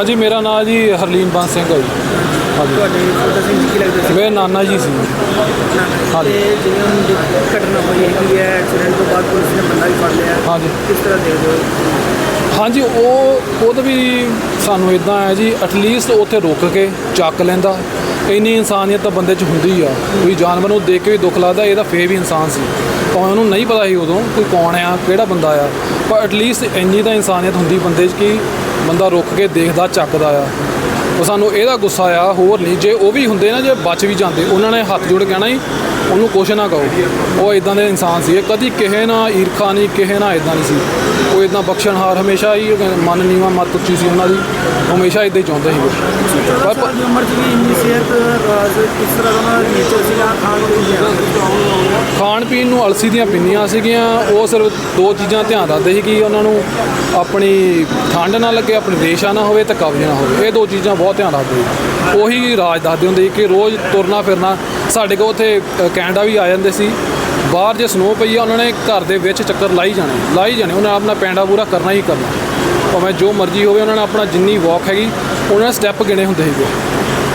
ਹਾਂਜੀ ਮੇਰਾ ਨਾਮ ਜੀ ਹਰਲੀਨ ਬੰਸ ਸਿੰਘ ਹੈ ਜੀ। ਹਾਂਜੀ। ਤੁਹਾਡੇ ਫਤਿਹ ਸਿੰਘ ਜੀ ਕੀ ਲੱਗਦੇ ਸੀ? ਮੇਰੇ ਨਾਨਾ ਜੀ ਸੀ। ਹਾਂਜੀ। ਤੇ ਜਿਵੇਂ ਹੁਣ ਜੋ ਘਟਨਾ ਹੋਈ ਹੈਗੀ ਹੈ ਐਕਸੀਡੈਂਟ ਤੋਂ ਬਾਅਦ ਪੁਲਿਸ ਨੇ ਬੰਦਾ ਵੀ ਫੜ ਲਿਆ। ਹਾਂਜੀ। ਕਿਸ ਤਰ੍ਹਾਂ ਦੇਖਦੇ ਹੋ? ਹਾਂਜੀ ਉਹ ਉਹਦਾ ਵੀ ਸਾਨੂੰ ਇਦਾਂ ਹੈ ਜੀ ਐਟਲੀਸਟ ਉੱਥੇ ਰੁਕ ਕੇ ਚੱਕ ਲੈਂਦਾ। ਇੰਨੀ ਇਨਸਾਨੀਅਤ ਤਾਂ ਬੰਦੇ 'ਚ ਹੁੰਦੀ ਆ। ਕੋਈ ਜਾਨਵਰ ਨੂੰ ਦੇਖ ਕੇ ਵੀ ਦੁੱਖ ਲੱਗਦਾ ਇਹਦਾ ਫੇਰ ਵੀ ਇਨਸਾਨ ਸੀ। ਭਾਵੇਂ ਉਹਨੂੰ ਨਹੀਂ ਪਤਾ ਸੀ ਉਦੋਂ ਕੋਈ ਕੌਣ ਆ ਕਿਹੜਾ ਬੰਦਾ ਆ। ਪਰ ਐਟਲੀਸਟ ਇੰਨੀ ਤਾਂ ਇਨਸਾਨੀਅਤ ਹੁੰਦੀ ਬੰਦੇ 'ਚ ਕਿ ਬੰਦਾ ਰੁਕ ਕੇ ਦੇਖਦਾ, ਚੱਕਦਾ ਆ। ਉਹ ਸਾਨੂੰ ਇਹਦਾ ਗੁੱਸਾ ਆ, ਹੋਰ ਨਹੀਂ। ਜੇ ਉਹ ਵੀ ਹੁੰਦੇ ਨਾ, ਜੇ ਬਚ ਵੀ ਜਾਂਦੇ, ਉਹਨਾਂ ਨੇ ਹੱਥ ਜੋੜ ਕੇ ਕਹਿਣਾ ਸੀ ਉਹਨੂੰ ਕੁਛ ਨਾ ਕਹੋ। ਉਹ ਇਦਾਂ ਦੇ ਇਨਸਾਨ ਸੀ ਕਦੀ ਕਿਸੇ ਨਾਲ ਈਰਖਾ ਨਹੀਂ ਕਿਸੇ ਨਾਲ ਇਦਾਂ ਨਹੀਂ ਸੀ। ਉਹ ਇਦਾਂ ਬਖਸ਼ਣਹਾਰ ਹਮੇਸ਼ਾ ਹੀ ਮਨ ਨੀਵਾ ਮੱਤ ਉੱਚੀ ਸੀ ਉਹਨਾਂ ਦੀ। ਹਮੇਸ਼ਾ ਇਦਾਂ ਹੀ ਚਾਹੁੰਦੇ ਸੀ ਚੌਦਾਂ ਸਾਲ ਦੀ ਉਮਰ 'ਚ ਵੀ ਇੰਨੀ ਸਿਹਤ ਰਾਜ ਕਿਸ ਤਰ੍ਹਾਂ ਦਾ ਉਹਨਾਂ ਦਾ ਨੇਚਰ ਸੀਗਾ ਖਾਣ ਪੀਣ ਦੀ ਖਾਣ ਪੀਣ ਨੂੰ ਅਲਸੀ ਦੀਆਂ ਪਿੰਨੀਆਂ ਸੀਗੀਆਂ। ਉਹ ਸਿਰਫ ਦੋ ਚੀਜ਼ਾਂ ਧਿਆਨ ਰੱਖਦੇ ਸੀ ਕਿ ਉਹਨਾਂ ਨੂੰ ਆਪਣੀ ਠੰਡ ਨਾ ਲੱਗੇ ਆਪਣੀ ਰੇਸ਼ਾ ਨਾ ਹੋਵੇ ਤੇ ਕਬਜ਼ ਨਾ ਹੋਵੇ। ਇਹ ਦੋ ਚੀਜ਼ਾਂ ਬਹੁਤ ਧਿਆਨ ਰੱਖਦੇ ਉਹੀ ਰਾਜ ਦੱਸਦੇ ਹੁੰਦੇ ਕਿ ਰੋਜ਼ ਤੁਰਨਾ ਫਿਰਨਾ ਸਾਡੇ ਕੋਲ ਉੱਥੇ ਕੈਨੇਡਾ ਵੀ ਆ ਜਾਂਦੇ ਸੀ। ਬਾਹਰ ਜੇ ਸਨੋ ਪਈ ਆ, ਉਹਨਾਂ ਨੇ ਘਰ ਦੇ ਵਿੱਚ ਚੱਕਰ ਲਾਈ ਜਾਣੇ। ਲਾਈ ਜਾਣੇ, ਉਹਨਾਂ ਆਪਣਾ ਪੈਂਡਾ ਪੂਰਾ ਕਰਨਾ ਹੀ ਕਰਨਾ। ਭਾਵੇਂ ਜੋ ਮਰਜ਼ੀ ਹੋਵੇ, ਉਹਨਾਂ ਨੇ ਆਪਣਾ ਜਿੰਨੀ ਵਾਕ ਹੈਗੀ, ਉਹਨਾਂ ਨੇ ਸਟੈਪ ਗਿਣੇ ਹੁੰਦੇ ਸੀਗੇ।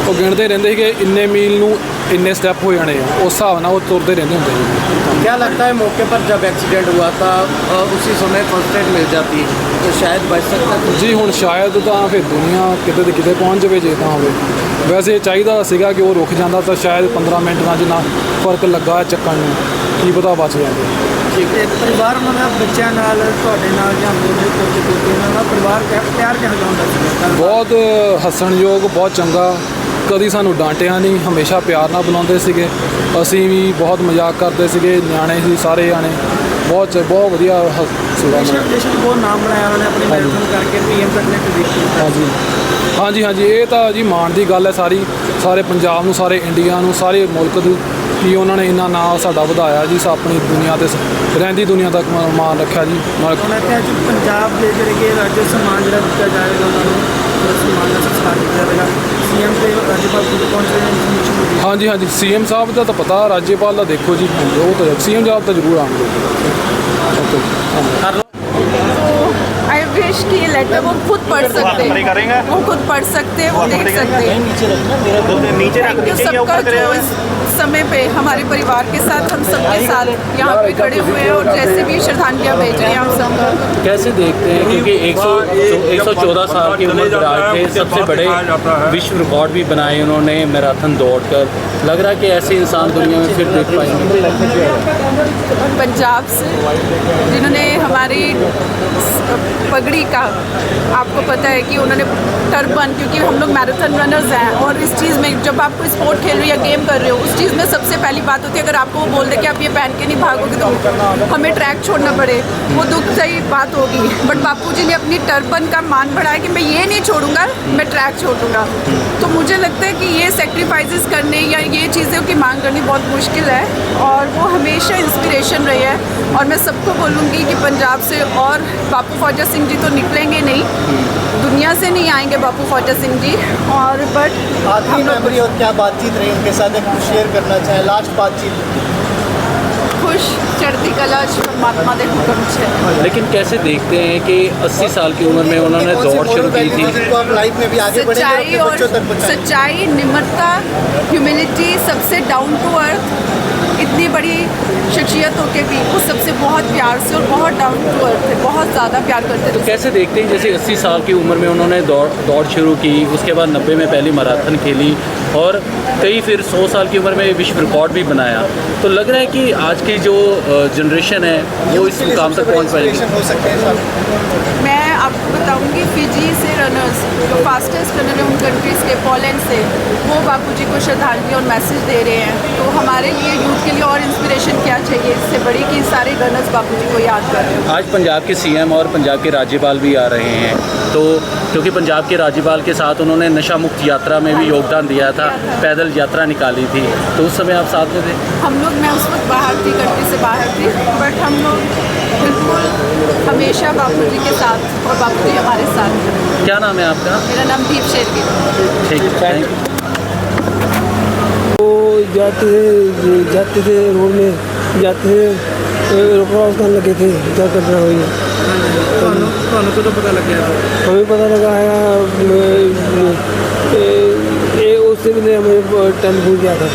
ਉਹ ਗਿਣਦੇ ਰਹਿੰਦੇ ਸੀਗੇ, ਇੰਨੇ ਮੀਲ ਨੂੰ ਇੰਨੇ ਸਟੈਪ ਹੋ ਜਾਣੇ ਆ ਉਸ ਹਿਸਾਬ ਨਾਲ ਉਹ ਤੁਰਦੇ ਰਹਿੰਦੇ ਹੁੰਦੇ ਸੀ क्या लगता है मौके पर जब एक्सीडेंट हुआ था अ, उसी समय फर्स्ट एड मिल जाती तो शायद बच सकता था ਜੀ ਹੁਣ ਸ਼ਾਇਦ ਤਾਂ ਫਿਰ ਦੁਨੀਆ ਕਿਤੇ ਤੇ ਕਿਤੇ ਪਹੁੰਚ ਜਾਵੇ ਜੇ ਤਾਂ ਹੋਵੇ ਵੈਸੇ ਚਾਹੀਦਾ ਸੀਗਾ ਕਿ ਉਹ ਰੁਕ ਜਾਂਦਾ ਤਾਂ ਸ਼ਾਇਦ 15 ਮਿੰਟ ਨਾਲ ਜਿੰਨਾ ਫਰਕ ਲੱਗਾ ਚੱਕਣ ਨੂੰ ਕੀ ਪਤਾ ਬਚ ਜਾਂਦੇ ਤੇ ਪਰਿਵਾਰ ਉਹਨਾਂ ਦਾ ਬੱਚਿਆਂ ਨਾਲ ਤੁਹਾਡੇ ਨਾਲ ਜਾਂ ਮੇਰੇ ਕੋਲ ਕੋਈ ਉਹਨਾਂ ਦਾ ਪਰਿਵਾਰ ਕਿਆ- ਪਿਆਰ ਕਿਹੋ ਜਿਹਾ ਹੁੰਦਾ ਸੀ ਬਹੁਤ ਹੱਸਣਯੋਗ ਬਹੁਤ ਚੰਗਾ ਕਦੀ ਸਾਨੂੰ ਡਾਂਟਿਆ ਨਹੀਂ ਹਮੇਸ਼ਾ ਪਿਆਰ ਨਾਲ ਬੁਲਾਉਂਦੇ ਸੀਗੇ। ਅਸੀਂ ਵੀ ਬਹੁਤ ਮਜ਼ਾਕ ਕਰਦੇ ਸੀਗੇ ਨਿਆਣੇ ਸੀ ਸਾਰੇ ਜਾਣੇ। ਬਹੁਤ ਚ- ਬਹੁਤ ਵਧੀਆ ਸੀਗਾ ਉਹਨਾਂ ਦਾ। ਦੇਸ਼ ਬਹੁਤ ਨਾਮ ਬਣਾਇਆ ਉਹਨਾਂ ਨੇ ਆਪਣੀ। ਮੈਰਾਥਨ ਕਰਕੇ ਪੀਐਮ ਤੱਕ ਨੇ ਦੇਖੀ ਹਾਂਜੀ। ਹਾਂਜੀ ਹਾਂਜੀ ਇਹ ਤਾਂ ਜੀ ਮਾਣ ਦੀ ਗੱਲ ਹੈ ਸਾਰੀ। ਸਾਰੇ ਪੰਜਾਬ ਨੂੰ ਸਾਰੇ ਇੰਡੀਆ ਨੂੰ ਸਾਰੇ ਮੁਲਕ ਨੂੰ ਕਿ ਉਹਨਾਂ ਨੇ ਇੰਨਾ ਨਾਂ ਸਾਡਾ ਵਧਾਇਆ ਜੀ ਸਾ ਆਪਣੀ ਦੁਨੀਆ ਤੇ ਸ- ਰਹਿੰਦੀ ਦੁਨੀਆ ਤੱਕ ਮਾ- ਮਾਣ ਰੱਖਿਆ ਜੀ। ਨਾਲ ਕਿਹਾ ਜੀ ਪੰਜਾਬ ਦੇ ਜਿਹੜੇ ਕਿ ਰਾਜ ਸਨਮਾਨ ਜਿਹੜਾ ਦਿੱਤਾ ਜਾਏਗਾ ਉਹਨਾਂ ਨੂੰ। ਉਹ ਸਨਮਾਨ ਦਾ ਸੰਸਕਾਰ ਕੀਤਾ ਜਾਵੇਗਾ ਸੀਐਮ ਤੇ ਰਾਜਪਾਲ ਖੁਦ ਪਹੁੰਚ ਇਨਫੋਰਮੇਸ਼ਨ ਮਿਲੀ ਹਾਂਜੀ। ਹਾਂਜੀ ਸੀਐਮ ਸਾਹਿਬ ਦਾ ਤਾਂ ਪਤਾ, ਰਾਜਪਾਲ ਦਾ ਦੇਖੋ ਜੀ। ਉਹ ਤਾਂ ਸੀਐਮ ਸਾਹਿਬ ਤਾਂ ਜ਼ਰੂਰ ਆਉਣਗੇ। ਓਕੇ ਧੰਨਵਾਦ आई विश कि ये लेटर वो खुद पढ़ सकते हैं। वो खुद पढ़ सकते हैं वो देख सकते हैं। थैंक यू सबका जो इस समय पे हमारे परिवार के साथ हम सबके साथ यहाँ पे खड़े हुए हैं और जैसे भी श्रद्धांजलियाँ भेज रहे हैं हम सब कैसे देखते हैं? क्योंकि 100 114 साल की उम्र थे सबसे बड़े विश्व रिकॉर्ड भी बनाए उन्होंने मैराथन दौड़ कर लग रहा है कि ऐसे इंसान दुनिया में फिर देख पाएँगे। पंजाब से जिन्होंने हमारी पगड़ी का आपको पता है कि उन्होंने टर्बन क्योंकि हम लोग मैराथन रनर्स हैं और इस चीज़ में जब आप कोई स्पोर्ट खेल रहे हो या गेम कर रहे हो, उस चीज़ में सबसे पहली बात होती है, अगर आपको वो बोल दे कि आप ये पहन के नहीं भागोगे तो हमें ट्रैक छोड़ना पड़े। वो दुख सही बात होगी। बट बापू जी ने अपनी टर्बन का मान बढ़ाया कि मैं ये नहीं छोड़ूँगा, मैं ट्रैक छोड़ूँगा। तो मुझे लगता है कि ये सेक्रीफाइसेस करने या ये चीज़ों की मांग करनी बहुत मुश्किल है और वो हमेशा इंस्पिरेशन रही है। और मैं सबको बोलूँगी कि पंजाब से और बापू फौजा सिंह जी तो निकलेंगे नहीं। दुनिया से नहीं आएँगे बापू फौजा सिंह जी और बट आखिरी मेमोरी और क्या बातचीत रही? उनके साथ एक शेयर करना चाहें लास्ट बातचीत। खुश चढ़ती कला परमात्मा के हुक्म से। लेकिन कैसे देखते हैं कि 80 साल की उम्र में उन्होंने दौड़ शुरू की थी? लाइफ में भी आगे सच्चाई और बच्चों तक सच्चाई निम्रता ह्यूमिलिटी सबसे डाउन टू अर्थ इतनी बड़ी शख्सियत होके भी वो सबसे बहुत प्यार से और बहुत डाउन टू अर्थ थे बहुत ज़्यादा प्यार करते थे। तो कैसे देखते हैं जैसे 80 साल की उम्र में उन्होंने दौड़ दौड़ शुरू की उसके बाद 90 में पहली मैराथन खेली और कई फिर 100 साल की उम्र में विश्व रिकॉर्ड भी बनाया। तो लग रहा है कि आज की जो जनरेशन है वो इस मुकाम तक पहुँच पाएगी। हो हैं मैं आपको बताऊँगी फिजी से रनर्स जो फास्टेस्ट रनर है उन कंट्रीज़ के पोलैंड से वो बापूजी को श्रद्धांजलि और मैसेज दे रहे हैं। तो हमारे लिए यूथ के लिए और इंस्पिरेशन क्या चाहिए? इससे बड़ी कि सारे रनर्स बापूजी को याद कर रहे हो। आज पंजाब के सीएम और पंजाब के राज्यपाल भी आ रहे हैं। तो क्योंकि पंजाब के राज्यपाल के साथ उन्होंने नशा मुक्त यात्रा में भी योगदान दिया था पैदल यात्रा निकाली थी। तो उस समय आप साथ में थे? हम लोग मैं उस वक्त बाहर थी कंट्री से बाहर थी बट हम लोग बिल्कुल हमेशा बापू जी के साथ और बापू जी हमारे साथ क्या नाम है आपका? मेरा नाम दीप शेरगिल। ठीक थैंक यू वो जाते थे जाते थे रोड में जाते थे तो रोकड़ा करने लगे थे क्या कर रहा है हमें पता लगा है उससे भी नहीं हमें टाइम भूल गया था।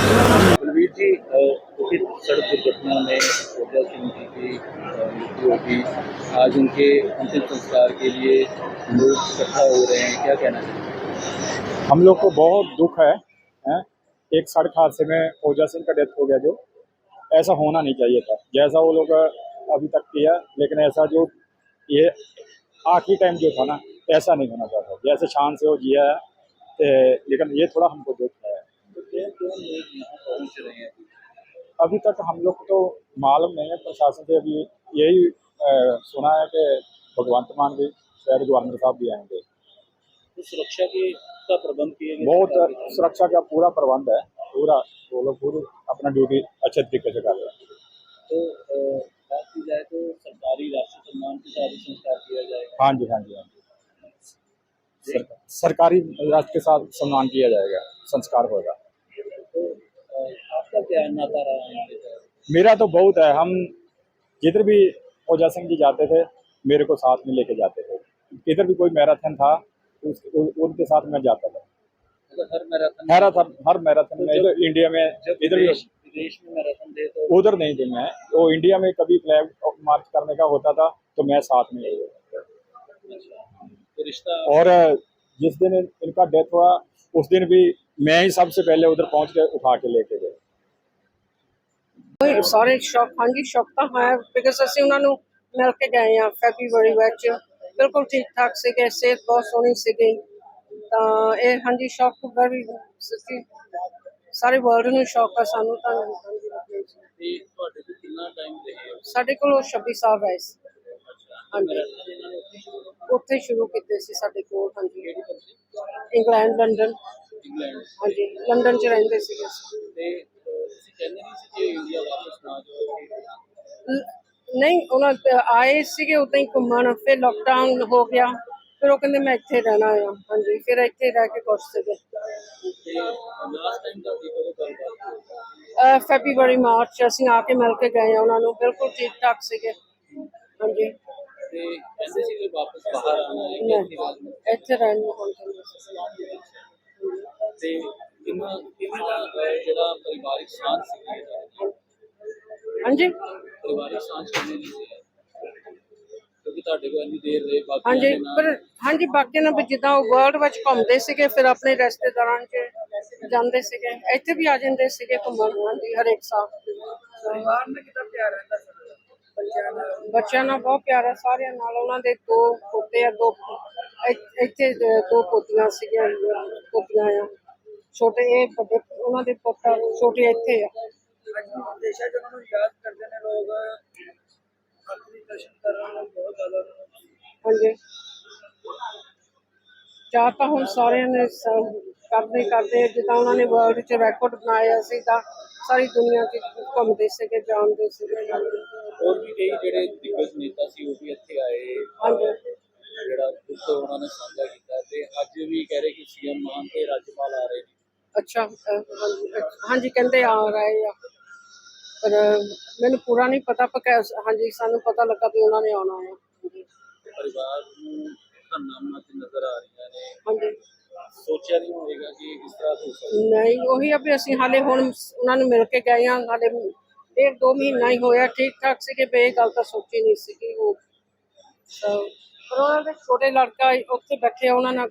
सड़क दुर्घटना में ऊर्जा सिंह जी की मृत्यु होगी आज उनके अंतिम संस्कार के लिए लोग इकट्ठा हो रहे हैं क्या कहना चाहिए हम लोग को बहुत दुख है, है? एक सड़क हादसे में ओजा सिंह का डेथ हो गया जो। ऐसा होना नहीं चाहिए था। जैसा वो लोग अभी तक किया लेकिन ऐसा जो ये आखिरी टाइम जो था ना ऐसा नहीं होना चाहता जैसे शान से वो जिया है लेकिन ये थोड़ा हमको दुख है। तो हैं? अभी तक हम लोग को तो मालूम नहीं है प्रशासन से अभी यही सुना है कि भगवंत मान भी शायद गवर्नर साहब भी आएँगे। तो सुरक्षा के का प्रबंध किए गए बहुत। सुरक्षा का पूरा प्रबंध है पूरा वो लोग पूरी अपना ड्यूटी अच्छे तरीके से कर रहे हैं। तो बात की जाए तो सरकारी राष्ट्रीय सम्मान के साथ संस्कार किया जाएगा। हाँ जी हाँ जी हाँ जी। सर, सरकारी राष्ट्र के साथ सम्मान किया जाएगा संस्कार होगा। तो आपका क्या नाता रहा है मेरा तो बहुत है हम जिधर भी ओजा सिंह जी जाते थे मेरे को साथ में लेके जाते थे। इधर भी कोई मैराथन था उस, उ, उनके साथ मैं जाता था मतलब हर मैराथन मैराथन हर मैराथन में इधर इंडिया में जब इधर भी विदेश विदेश में मैराथन थे तो उधर नहीं थे मैं वो इंडिया में कभी फ्लैग मार्च करने का होता था तो मैं साथ में तो रिश्ता और जिस दिन इनका डेथ हुआ उस दिन भी मैं ही सबसे पहले उधर पहुंच के उठा के लेके गए ਸਾਰੇ ਸ਼ੌਕ ਹਾਂਜੀ ਸ਼ੌਕ ਤਾਂ ਹੈ ਬਿਕਾਜ਼ ਅਸੀਂ ਉਹਨਾਂ ਨੂੰ ਮਿਲ ਕੇ ਗਏ ਆ ਫੈਬਰੂਅਰੀ ਵਿੱਚ ਬਿਲਕੁਲ ਠੀਕ ਠਾਕ ਸੀਗੇ ਸਿਹਤ ਬਹੁਤ ਸੋਹਣੀ ਸੀਗੀ। ਤਾਂ ਇਹ ਹਾਂਜੀ ਸ਼ੌਕ ਤੋਂ ਵੈਰੀ ਸੱਚੀ ਸਾਰੇ ਵਰਲਡ ਨੂੰ ਸ਼ੌਕ ਆ ਸਾਨੂੰ ਤਾਂ। ਤੇ ਤੁਹਾਡੇ ਕੋਲ ਕਿੰਨਾ ਟਾਈਮ ਰਹੇ ਸਾਡੇ ਕੋਲ ਉਹ 26 ਸਾਲ ਰਹੇ ਸੀ। ਹਾਂਜੀ। ਉੱਥੇ ਸ਼ੁਰੂ ਕੀਤੇ ਸੀ ਸਾਡੇ ਕੋਲ ਹਾਂਜੀ। England London. ਇੰਗਲੈਂਡ। ਹਾਂਜੀ ਲੰਡਨ 'ਚ ਰਹਿੰਦੇ ਸੀਗੇ। ਤੇ ਤੁਸੀਂ ਕਹਿੰਦੇ ਨਹੀਂ ਸੀ ਕਿ ਇੰਡੀਆ ਵਾਪਸ ਨਾ ਜਾਓ। ਲ- ਨਹੀਂ ਉਹਨਾਂ ਤੇ ਆਏ ਸੀਗੇ ਉਦਾਂ ਹੀ ਘੁੰਮਣ ਫਿਰ ਲੋਕਡਾਊਨ ਹੋ ਗਿਆ। ਫਿਰ ਉਹ ਕਹਿੰਦੇ ਮੈਂ ਇੱਥੇ ਰਹਿਣਾ ਆ। ਹਾਂਜੀ ਫਿਰ ਇੱਥੇ ਰਹਿ ਕੇ ਕੁਛ ਸੀਗੇ। ਲਾਸਟ ਟਾਈਮ ਦਾ ਕੀ ਕਦੋਂ ਗੱਲਬਾਤ? ਫੈਬਰੂਅਰੀ ਮਾਰਚ ਅਸੀਂ ਆ ਕੇ ਮਿਲ ਕੇ ਗਏ ਆ ਉਹਨਾਂ ਨੂੰ। ਬਿਲਕੁਲ ਠੀਕ ਠਾਕ ਸੀਗੇ। ਹਾਂਜੀ। ਤੇ ਕਹਿੰਦੇ ਸੀ ਕਿ ਵਾਪਸ ਬਾਹਰ ਆਉਣਾ ਹੈ ਇੱਥੇ ਰਹਿਣਾ ਨੂੰ ਹੁਣ। ਤੇ ਕਿੰਨਾ ਕਿੰਨਾ ਜਿਹੜਾ ਪਰਿਵਾਰਿਕ ਸਾਂਝ ਸੀ ਹਾਂਜੀ? ਪਰਿਵਾਰਿਕ ਸਾਂਝ ਕਿੰਨੀ ਦੀ ਸੀ। ਕਿਉਂਕਿ ਤੁਹਾਡੇ ਕੋਲ ਇੰਨੀ ਦੇਰ ਰਹੇ ਬਾਕੀ ਹਾਂਜੀ ਪਰ ਹਾਂਜੀ ਬਾਕੀ ਨਾ ਵੀ ਜਿੱਦਾਂ ਉਹ ਵਰਲਡ ਵਿੱਚ ਘੁੰਮਦੇ ਸੀਗੇ ਫਿਰ ਆਪਣੇ ਰਿਸ਼ਤੇਦਾਰਾਂ 'ਚ ਜਾਂਦੇ ਸੀਗੇ ਇੱਥੇ ਵੀ ਆ ਜਾਂਦੇ ਸੀਗੇ ਘੁੰਮਣ ਹਾਂਜੀ ਹਰੇਕ ਸਾਲ। ਪਰਿਵਾਰ ਨਾਲ ਕਿੰਨਾ ਪਿਆਰ ਰਹਿੰਦਾ ਸਰ ਬੱਚਿਆਂ ਨਾਲ? ਬੱਚਿਆਂ ਨਾਲ ਬਹੁਤ ਪਿਆਰ ਹੈ ਸਾਰਿਆਂ ਨਾਲ। ਉਹਨਾਂ ਦੇ ਦੋ ਪੋਤੇ ਆ ਦੋ ਇ- ਇੱਥੇ ਦ- ਦੋ ਪੋਤੀਆਂ ਸੀਗੀਆਂ ਪੋਤੀਆਂ ਆ। ਛੋਟੇ ਇਹ ਵੱਡੇ ਉਹਨਾਂ ਦੇ ਪੋਤਾ ਛੋਟੇ ਇੱਥੇ ਆ। ਦੇਸ਼ਾਂ 'ਚ ਉਹਨਾਂ ਨੂੰ ਯਾਦ ਕਰਦੇ ਨੇ ਲੋਕ। ਆਖਰੀ ਦਰਸ਼ਨ ਕਰਨ ਨੂੰ ਬਹੁਤ ਜ਼ਿਆਦਾ ਹਾਂਜੀ। ਚਾਹ ਤਾਂ ਹੁਣ ਸਾਰਿਆਂ ਨੇ ਕਰਦੇ ਕਰਦੇ ਜਿੱਦਾਂ ਉਹਨਾਂ ਨੇ ਵਰਲਡ 'ਚ ਰੈਕੋਰਡ ਬਣਾਇਆ ਸੀ ਤਾਂ ਸਾਰੀ ਦੁਨੀਆ 'ਚ ਘੁੰਮਦੇ ਸੀਗੇ ਜਾਣਦੇ ਸੀਗੇ। ਹੋਰ ਵੀ ਕਈ ਜਿਹੜੇ ਦਿੱਗਜ ਨੇਤਾ ਸੀ ਉਹ ਵੀ ਇੱਥੇ ਆਏ। ਹਾਂਜੀ। ਜਿਹੜਾ ਦੁੱਖ ਉਹਨਾਂ ਨੇ ਸਾਂਝਾ ਕੀਤਾ ਤੇ ਅੱਜ ਵੀ ਕਹਿ ਰਹੇ ਕਿ ਸੀਐਮ ਮਾਨ ਤੇ ਰਾਜਪਾਲ ਆ ਰਹੇ ਨੇ। ਅੱਛਾ ਹਾਂਜੀ ਕਹਿੰਦੇ ਆ ਰਹੇ ਆ। ਪਰ ਮੈਨੂੰ ਪੂਰਾ ਨਹੀਂ ਪਤਾ ਪਰ ਕਹਿ- ਹਾਂਜੀ ਸਾਨੂੰ ਪਤਾ ਲੱਗਾ ਵੀ ਉਹਨਾਂ ਨੇ ਆਉਣਾ ਹਾਂਜੀ। ਪਰਿਵਾਰ ਨੂੰ ਧੰਨਾ ਤੇ ਨਜ਼ਰ ਆ ਰਹੀਆਂ ਨੇ। ਹਾਂਜੀ। ਸੋਚਿਆ ਨਹੀਂ ਹੋਵੇਗਾ ਕਿ ਇਸ ਤਰ੍ਹਾਂ ਹੋ ਸਕਦਾ। ਨਹੀਂ ਉਹੀ ਆ ਵੀ ਅਸੀਂ ਹਾਲੇ ਹੁਣ ਉਹਨਾਂ ਨੂੰ ਮਿਲ ਕੇ ਗਏ ਆ ਹਾਲੇ ਡੇਢ ਦੋ ਮਹੀਨਾ ਹੀ ਹੋਇਆ ਠੀਕ ਠਾਕ ਸੀਗੇ ਵੀ ਇਹ ਗੱਲ ਤਾਂ ਸੋਚੀ ਨਹੀਂ ਸੀਗੀ ਉਹ। ਤਾਂ ਪਰ ਉਹਨਾਂ ਦੇ ਛੋਟੇ ਲੜਕਾ ਉੱਥੇ ਬੈਠੇ ਉਹਨਾਂ ਨਾਲ